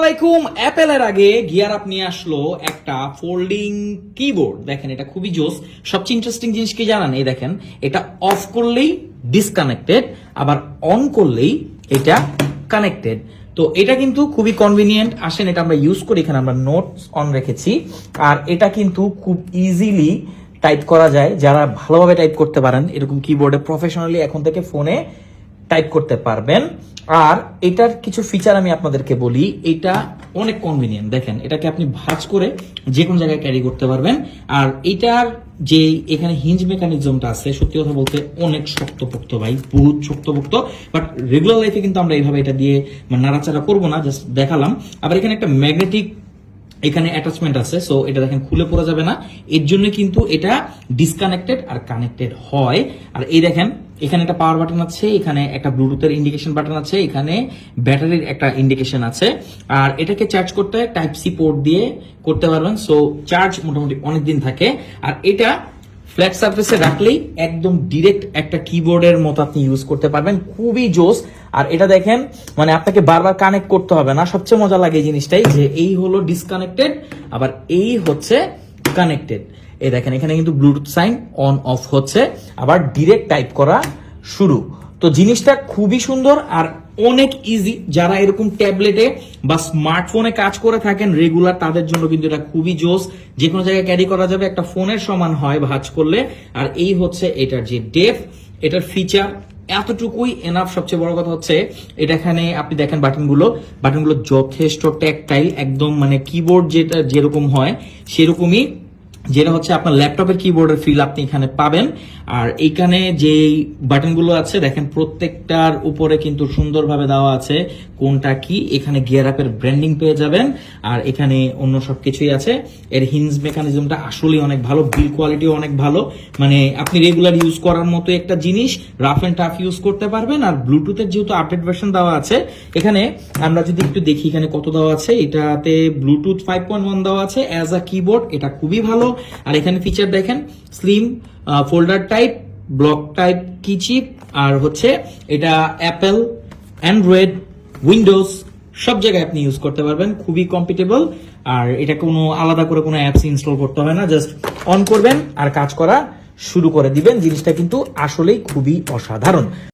আলাইকুম। অ্যাপেলের আগে গিয়ার আপ নিয়ে আসলো একটা ফোল্ডিং কিবোর্ড দেখেন, এটা খুবই জোস। সবচেয়ে ইন্টারেস্টিং জিনিস কি জানান? এই দেখেন, এটা অফ করলেই ডিসকানেক্টেড আবার অন করলেই এটা কানেক্টেড তো এটা কিন্তু খুবই কনভিনিয়েন্ট আসেন, এটা আমরা ইউজ করি। এখানে আমরা নোটস অন রেখেছি। আর এটা কিন্তু খুব ইজিলি টাইপ করা যায়। যারা ভালোভাবে টাইপ করতে পারেন, এরকম কিবোর্ডে প্রফেশনালি এখন থেকে ফোনে টাইপ করতে পারবেন। আর এটার কিছু ফিচার আমি আপনাদেরকে বলি। এটা অনেক কনভিনিয়েন্ট দেখেন, এটাকে আপনি ভাঁজ করে যে কোনো জায়গায় ক্যারি করতে পারবেন। আর এটার যে এখানে হিঞ্জ মেকানিজমটা আছে, সত্যি কথা বলতে অনেক শক্তপোক্ত ভাই, বহুত শক্তপোক্ত। বাট রেগুলার লাইফে কিন্তু আমরা এইভাবে এটা দিয়ে মানে নাড়াচাড়া করব না জাস্ট দেখালাম। আবার এখানে একটা ম্যাগনেটিক এখানে অ্যাটাচমেন্ট আছে সো এটা দেখেন খুলে পড়া যাবে না। এর জন্য কিন্তু এটা ডিসকানেক্টেড আর কানেক্টেড হয়। আর এই দেখেন, এখানে একটা পাওয়ার বাটন আছে, এখানে একটা ব্লুটুথের ইন্ডিকেশন বাটন আছে, এখানে ব্যাটারির একটা ইন্ডিকেশন আছে। আর এটাকে চার্জ করতে টাইপ সি পোর্ট দিয়ে করতে পারবেন সো চার্জ মোটামুটি অনেক দিন থাকে। আর এটা ফ্ল্যাট সার্ফেসে রাখলেই একদম ডিরেক্ট একটা কিবোর্ডের মতো আপনি ইউজ করতে পারবেন। খুবই জোস। আর এটা দেখেন মানে আপনাকে বারবার কানেক্ট করতে হবে না। সবচেয়ে মজা লাগে এই জিনিসটাই যে এই হলো ডিসকানেক্টেড আবার এই হচ্ছে কানেক্টেড এই দেখেন, এখানে কিন্তু ব্লুটুথ সাইন অন অফ হচ্ছে। আবার ডিরেক্ট টাইপ করা শুরু। তো জিনিসটা খুবই সুন্দর। আর অনেক ইজি যারা এরকম ট্যাবলেটে বা স্মার্টফোনে কাজ করে থাকেন রেগুলার তাদের জন্য কিন্তু এটা খুবই জোস। যে কোনো জায়গায় ক্যারি করা যাবে, একটা ফোনের সমান হয় ভাজ করলে। আর এই হচ্ছে এটার যে ডেফ এটার ফিচার এতটুকুই এনাফ সবচেয়ে বড় কথা হচ্ছে, এটা এখানে আপনি দেখেন বাটনগুলো বাটনগুলো যথেষ্ট ট্যাকটাইল একদম মানে কিবোর্ড যেটা যেরকম হয়, সেরকমই যেটা হচ্ছে আপনার ল্যাপটপের কিবোর্ডের ফিল আপনি এখানে পাবেন। আর এইখানে যে বাটনগুলো আছে, দেখেন প্রত্যেকটার উপরে কিন্তু সুন্দরভাবে দেওয়া আছে কোনটা কি। এখানে গিয়ার আপের ব্র্যান্ডিং পেয়ে যাবেন। আর এখানে অন্য সব কিছুই আছে। এর হিঞ্জ মেকানিজমটা আসলেই অনেক ভালো বিল কোয়ালিটিও অনেক ভালো। মানে আপনি রেগুলার ইউজ করার মতো একটা জিনিস রাফ এন্ড টাফ ইউজ করতে পারবেন। আর ব্লুটুথের যেহেতু আপডেট ভার্সন দেওয়া আছে, এখানে আমরা যদি একটু দেখি এখানে কত দেওয়া আছে, এটাতে ব্লুটুথ ফাইভ পয়েন্ট ওয়ান দেওয়া আছে অ্যাজ আ কিবোর্ড এটা খুবই ভালো। আর এখানে ফিচার দেখেন slim folder type block type কি চিপ আর হচ্ছে এটা অ্যাপেল অ্যান্ড্রয়েড উইন্ডোজ সব জায়গায় আপনি ইউজ করতে পারবেন, খুবই কম্পিটেবল আর এটা কোনো আলাদা করে কোনো অ্যাপস ইনস্টল করতে হয় না জাস্ট অন করবেন আর কাজ করা শুরু করে দিবেন, জিনিসটা কিন্তু আসলেই খুবই অসাধারণ।